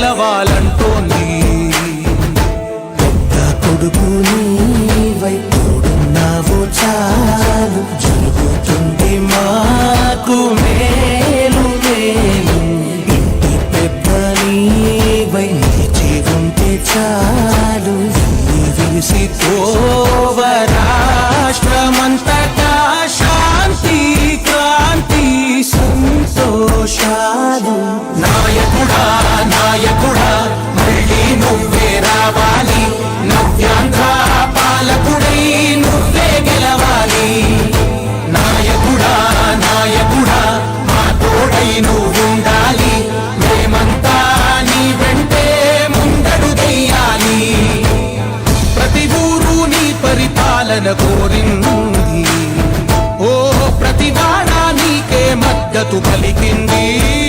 గెలవాలంటోంది. పెద్ద కొడుకు నీవై తోడున్నావు చాలు. జరుగుతుంది మాకు మేలు మేలు. ఇంటి పెద్ద నీవై నిలిచి ఉంటే చాలు. విసి రాష్ట్రమంతటా మద్దతు పలికింది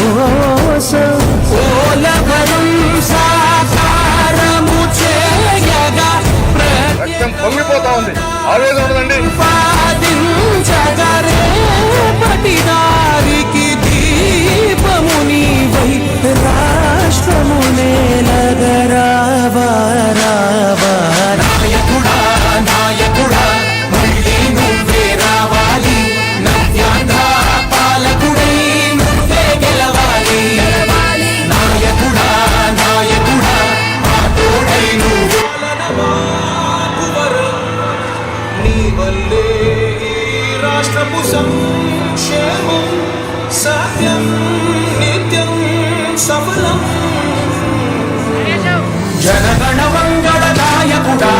కోసం ఓలవరం సాకారము చేయగా రక్తం పొంగిపోతా ఉంది. ఆవేదన ఉండదండి. ప్రతిపాదించగరే పటిదారికి రాష్ట్రపు సంక్షేమం సత్యం నిత్యం సఫలం జనగణ మంగళదాయకుడా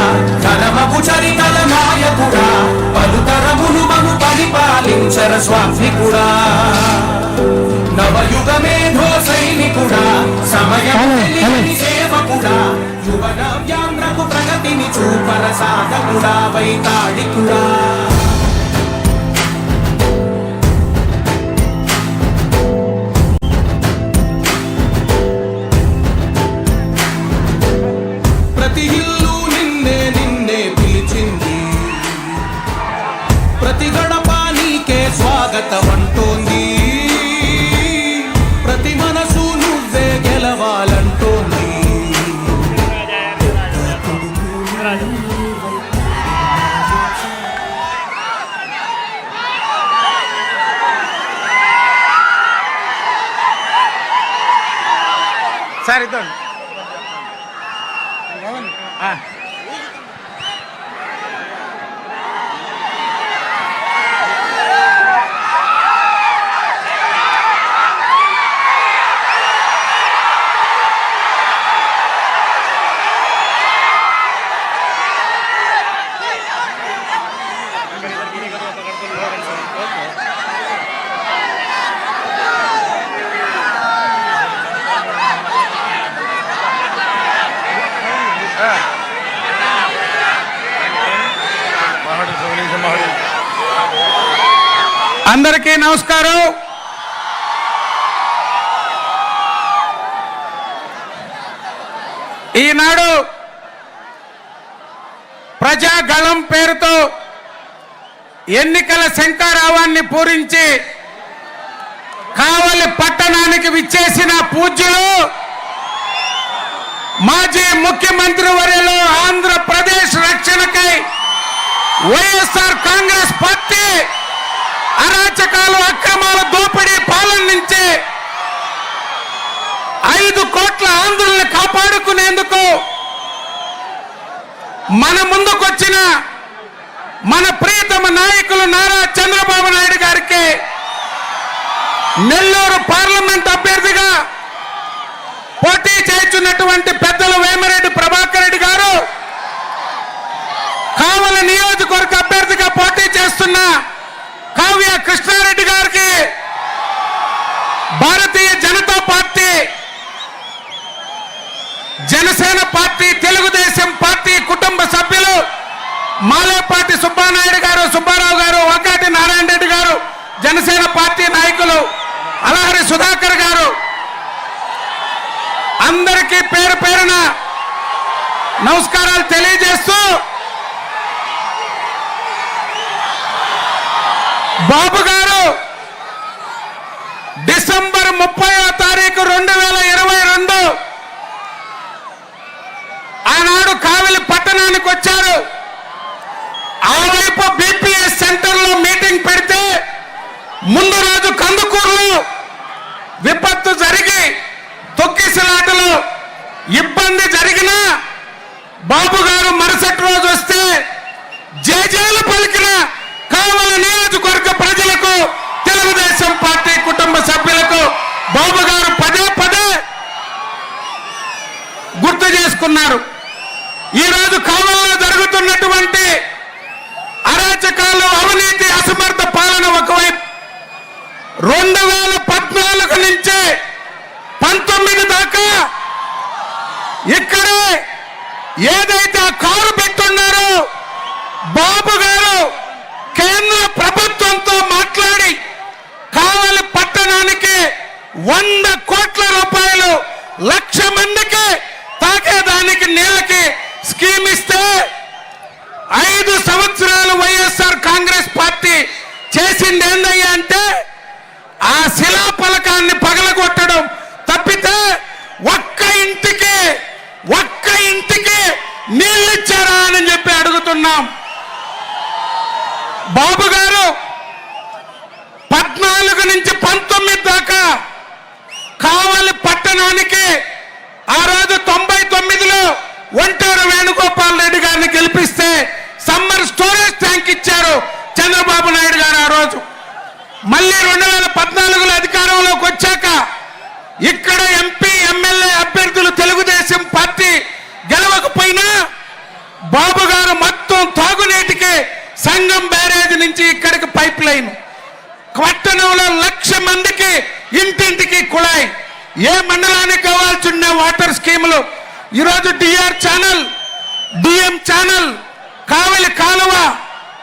నాయకుడా చరితల నాయకుడా పలుతరములు మను పరిపాలించర స్వామికుడా నవయుగమేధో సైనికుడా సమయం సేవకుడా యువ నవ్యాంధ్రకు ప్రగతిని చూపర సాధకుడా వైతాళికుడా సార్ ఇద్దాం అందరికీ నమస్కారం. ఈనాడు ప్రజాగళం పేరుతో ఎన్నికల శంకారావాన్ని పూరించి కావలి పట్టణానికి విచ్చేసిన పూజ్యులు మాజీ ముఖ్యమంత్రి వర్యులు ఆంధ్రప్రదేశ్ రక్షణకై వైఎస్ఆర్ కాంగ్రెస్ పార్టీ అరాచకాలు అక్రమాల దోపిడీ పాలన నుంచి ఐదు కోట్ల ఆంధ్రుల్ని కాపాడుకునేందుకు మన ముందుకొచ్చిన మన ప్రియతమ నాయకులు నారా చంద్రబాబు నాయుడు గారికి నెల్లూరు పార్లమెంట్ అభ్యర్థిగా పోటీ చేస్తున్నటువంటి పెద్దలు వేమరెడ్డి ప్రభా రెడ్డి గారు కావల నియోజకవర్గ అభ్యర్థిగా పోటీ చేస్తున్న కావ్య కృష్ణారెడ్డి గారికి Bharatiya Janata party Janasena party Telugu Desam party కుటుంబ సభ్యులు మాలేపాటి సుబ్బానాయుడు గారు సుబ్బారావు గారు వంకాటి నారాయణ రెడ్డి గారు జనసేన పార్టీ నాయకులు అలహరి సుధాకర్ గారు. అందరికీ పేరు పేరున నమస్కారాలు తెలియజేస్తూ బాబు గారు డిసెంబర్ ముప్పై తారీఖు రెండు వేల ఇరవై రెండు ఆనాడు కావలి పట్టణానికి వచ్చారు. ఆ వైపు బీపీఎస్ సెంటర్లో మీటింగ్ పెడితే ముందు రోజు కందుకూరులో విపత్తు జరిగి తొక్కిసలాటలు ఇబ్బంది జరిగినా బాబు గారు మరుసటి రోజు వస్తే జేజేలు పలికిన కావల నియోజకవర్గ ప్రజలకు తెలుగుదేశం పార్టీ కుటుంబ సభ్యులకు బాబు గారు పదే పదే గుర్తు చేసుకున్నారు. ఈరోజు కావలి జరుగుతున్నటువంటి అరాచకాలు అవినీతి అసమర్థ ఒకవైపు రెండు వేల పద్నాలుగు నుంచి పంతొమ్మిది దాకా ఇక్కడే ఏదైతే ఆ కారు పెట్టున్నారో బాబు గారు కేంద్ర ప్రభుత్వంతో మాట్లాడి కావలి పట్టణానికి వంద కోట్ల రూపాయలు లక్ష మందికి తాకేదానికి నీళ్ళకి స్కీమ్ ఇస్తే ఐదు సంవత్సరాలు వైఎస్ఆర్ కాంగ్రెస్ పార్టీ చేసింది ఏందయ్యా అంటే ఆ శిలా పలకాన్ని పగలగొట్టడం తప్పితే ఒక్క ఇంటికి ఒక్క ఇంటికి నీళ్ళు ఇచ్చారా అని చెప్పి అడుగుతున్నాం. బాబు గారు పద్నాలుగు నుంచి పంతొమ్మిది దాకా కావలి పట్టణానికి ఆ రోజు తొంభై తొమ్మిదిలో ఒంటూరు వేణుగోపాల్ రెడ్డి గారిని గెలిపిస్తే సమ్మర్ స్టోరేజ్ ట్యాంక్ ఇచ్చారు. చంద్రబాబు నాయుడు గారు ఆ రోజు మళ్ళీ రెండు వేల పద్నాలుగులో అధికారంలోకి వచ్చాక ఇక్కడ ఎంపీ ఎమ్మెల్యే అభ్యర్థులు తెలుగుదేశం పార్టీ గెలవకపోయినా బాబు గారు మొత్తం తాగునీటికి సంఘం బ్యారేజ్ నుంచి ఇక్కడికి పైప్ లైన్. పట్టణంలో లక్ష మందికి ఇంటింటికి కుళాయి. ఏ మండలానికి కావాల్సిన వాటర్ స్కీములు? ఈరోజు DR channel DM channel Kavali కాలువ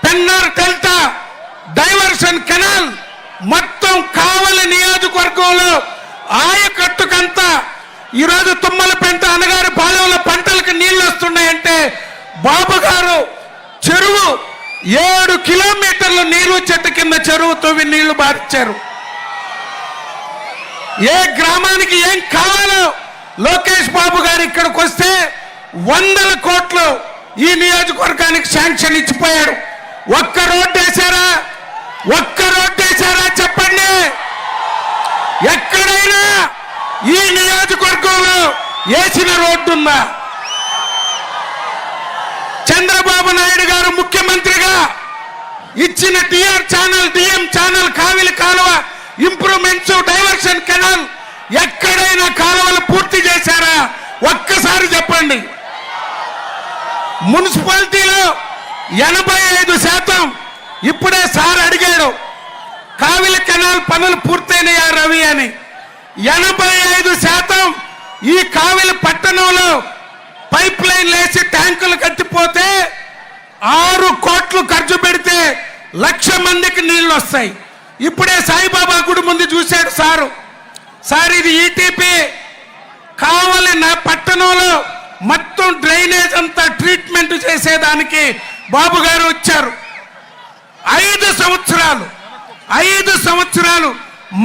పెన్నార్ డెల్టా డైవర్షన్ కెనాల్ మొత్తం కావలి నియోజకవర్గంలో ఆయకట్టుకంతా ఈరోజు తుమ్మల పెంట అనగారి పాలెంలో పంటలకు నీళ్ళు వస్తున్నాయంటే బాబు గారు చెరువు ఏడు కిలోమీటర్లు నీరు చెట్టు కింద చెరువు తవ్వి నీళ్ళు బారిచ్చారు ఏ గ్రామానికి ఏం కావాలో లోకేష్ బాబు గారు ఇక్కడికి వస్తే వందల కోట్లు ఈ నియోజకవర్గానికి శాంక్షన్ ఇచ్చిపోయాడు. ఒక్క రోడ్డు వేశారా? ఒక్క రోడ్డు వేశారా చెప్పండి? ఎక్కడైనా ఈ నియోజకవర్గంలో వేసిన రోడ్డు ఉందా చంద్రబాబు నాయుడు గారు ముఖ్యమంత్రిగా ఇచ్చిన TR channel DM channel Kavali కాలువ ఇంప్రూవ్మెంట్స్ డైవర్షన్ కెనాల్ ఎక్కడైనా కాలువలు పూర్తి చేశారా? ఒక్కసారి చెప్పండి. మున్సిపాలిటీలో ఎనభై ఐదు శాతం ఇప్పుడే సార్ అడిగాడు కావిలి కెనాల్ పనులు పూర్తయినాయా రవి అని. ఎనభై ఐదు శాతం ఈ కావిలి పట్టణంలో పైప్ లైన్ లేచి ట్యాంకులు కట్టిపోతే ఆరు కోట్లు ఖర్చు పెడితే లక్ష మందికి నీళ్ళు వస్తాయి. ఇప్పుడే సాయిబాబా గుడి ముందు చూశాడు సారు. సార్ ఇది ఈటీపీ కావాలి నా పట్టణంలో చేసేదానికి బాబు గారు వచ్చారు. ఐదు సంవత్సరాలు ఐదు సంవత్సరాలు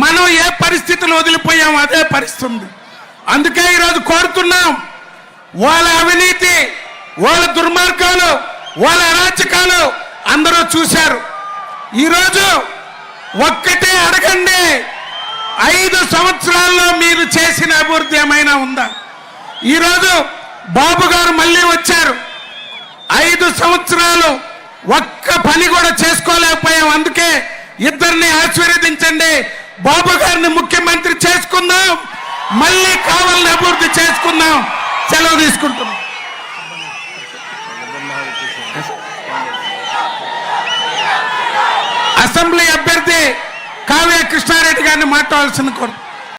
మనం ఏ పరిస్థితులు వదిలిపోయాం అదే పరిస్థితి ఉంది. అందుకే ఈరోజు కోరుతున్నాం వాళ్ళ అవినీతి వాళ్ళ దుర్మార్గాలు వాళ్ళ అరాచకాలు అందరూ చూశారు. ఈరోజు ఒక్కటే అడగండి ఐదు సంవత్సరాల్లో మీరు చేసిన అభివృద్ధి ఏమైనా ఉందా? ఈరోజు బాబు గారు మళ్ళీ వచ్చారు. ఐదు సంవత్సరాలు ఒక్క పని కూడా చేసుకోలేకపోయాం. అందుకే ఇద్దరిని ఆశీర్వదించండి. బాబు గారిని ముఖ్యమంత్రి చేసుకుందాం. మళ్ళీ కావాలని అభివృద్ధి చేసుకుందాం. సెలవు తీసుకుంటున్నాం. అసెంబ్లీ అభ్యర్థి కావ్య కృష్ణారెడ్డి గారిని మాట్లాడాల్సిన కోరు